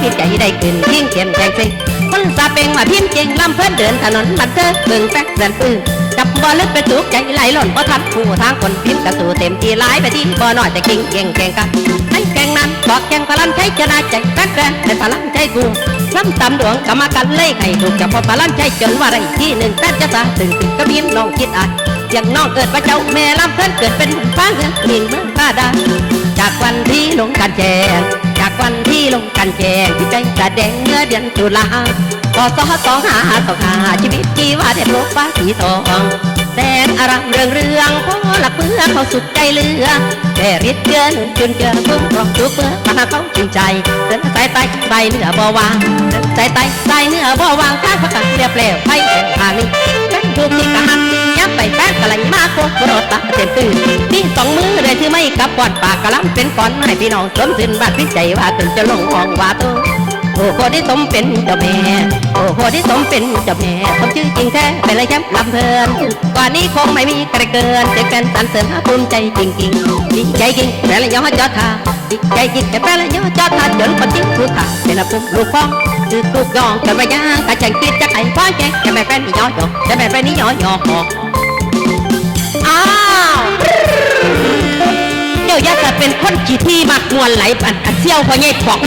พิมพ์ใจได้ขึ้นเพียงเขียนแจงสิคนสาเป็งมาพิมพ์เก่งลำเพื่อนเดินถนนบันเทิงเบิ่งแป๊กแสนปื้อจับบอลลึกไปจุกใจไหลหล่นเพราะทันผู้ทางคนพิมพ์กระสูเต็มที่หลายไปที่บ่น้อยแต่เก่งเก่งเก่งกันให้แก่งนั้นบอกแก่งพลันใช้ชนะใจแป๊กแกนแต่พลันใช้กูล้ำตำดวงกรรมการเลขให้ถูกจับพอพลันใช้จนว่าไรที่หนึ่งแป๊กจะตาตื่นตื่นก็พิมพ์น้องคิดอะอย่างน้องเกิดว่าเจ้าแม่ลำเพื่อนเกิดเป็นฟ้าเงินหญิงเมืองป้าดาจากวันที่ลงกันแจง วันที่ลงกันแจงที่ใจกระแดงเมื่อเดือนตุลาพอสอสองหาสองหาชีวิตจีว่าเด็ดโลกฟ้าสีทองแดนอารามเรืองเรืองพอหลักเพื่อเขาสุดใจเลือแต่ริดเกินจนเจอพุ่งรองจุกเพื่อมาเขาจริงใจเดินสายไตใส่เนื้อบ่วางเดินสายไตใส่เนื้อบ่วางข้าพักเรียบแล้วไปเป็นทางนี้เป็นทุกที่กะ ตะเต็มตื่นที่สองมือเลยที่ไม่กับปอดปากกะล้ำเป็นก้อนให้พี่น้องสวมสินบาดพิจัยว่าถึงจะลงห้องว่าตัวโอ้โหที่สมเป็นเจ้าแม่ โอ้โหที่สมเป็นเจ้าแม่สมชื่อจริงแท้เป็นไรแชมป์ลำเพลินกว่านี้คงไม่มีใครเกินจะเป็นสรรเสริญภูมิใจจริงๆดีใจจริงแต่ละย่อจอดทาดีใจจริงแต่แต่ละย่อจอดทาจนคนจริงผู้ขาเป็นละปุ่มลูกฟ้องคือลูกยองกันไปย่างกะจังคิดจะไอ้ฟ้าแกจะไม่เป็นย่อย่อจะไม่เป็นนี่ย่อยออ้ เป็นคนขี้ที่มักมวนไหลปันอันเซี่ยวพอเงี้ยของ